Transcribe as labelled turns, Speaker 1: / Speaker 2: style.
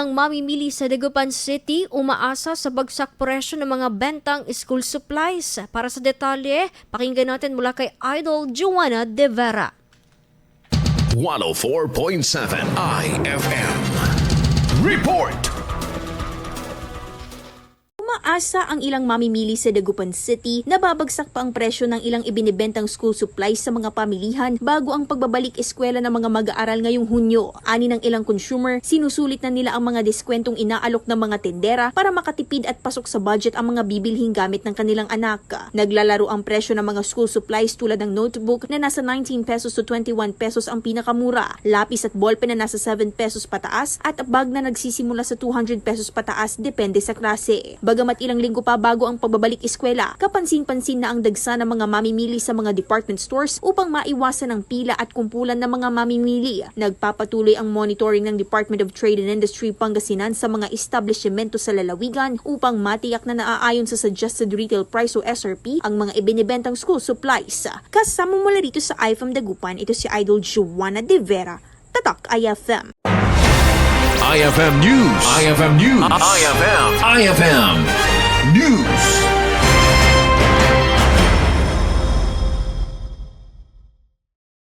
Speaker 1: Ang mamimili sa Dagupan City umaasa sa bagsak presyo ng mga bentang school supplies. Para sa detalye, pakinggan natin mula kay Idol Joanna De Vera.
Speaker 2: 104.7 IFM. Report!
Speaker 3: Umaasa ang ilang mamimili sa Dagupan City na babagsak pa ang presyo ng ilang ibinibentang school supplies sa mga pamilihan bago ang pagbabalik eskwela ng mga mag-aaral ngayong Hunyo. Ani ng ilang consumer, sinusulit na nila ang mga diskwentong inaalok ng mga tendera para makatipid at pasok sa budget ang mga bibilhing gamit ng kanilang anak. Naglalaro ang presyo ng mga school supplies tulad ng notebook na nasa 19 pesos to 21 pesos ang pinakamura, lapis at ballpen na nasa 7 pesos pataas at bag na nagsisimula sa 200 pesos pataas depende sa klase. Bagamat ilang linggo pa bago ang pagbabalik eskwela, kapansin-pansin na ang dagsa ng mga mamimili sa mga department stores upang maiwasan ang pila at kumpulan ng mga mamimili. Nagpapatuloy ang monitoring ng Department of Trade and Industry Pangasinan sa mga establishmento sa lalawigan upang matiyak na naaayon sa Suggested Retail Price o SRP ang mga ibinibentang school supplies. Kasama mula rito sa IFM Dagupan, ito si Idol Joanna De Vera. Tatak IFM.
Speaker 2: IFM News. IFM News. IFM. IFM. News.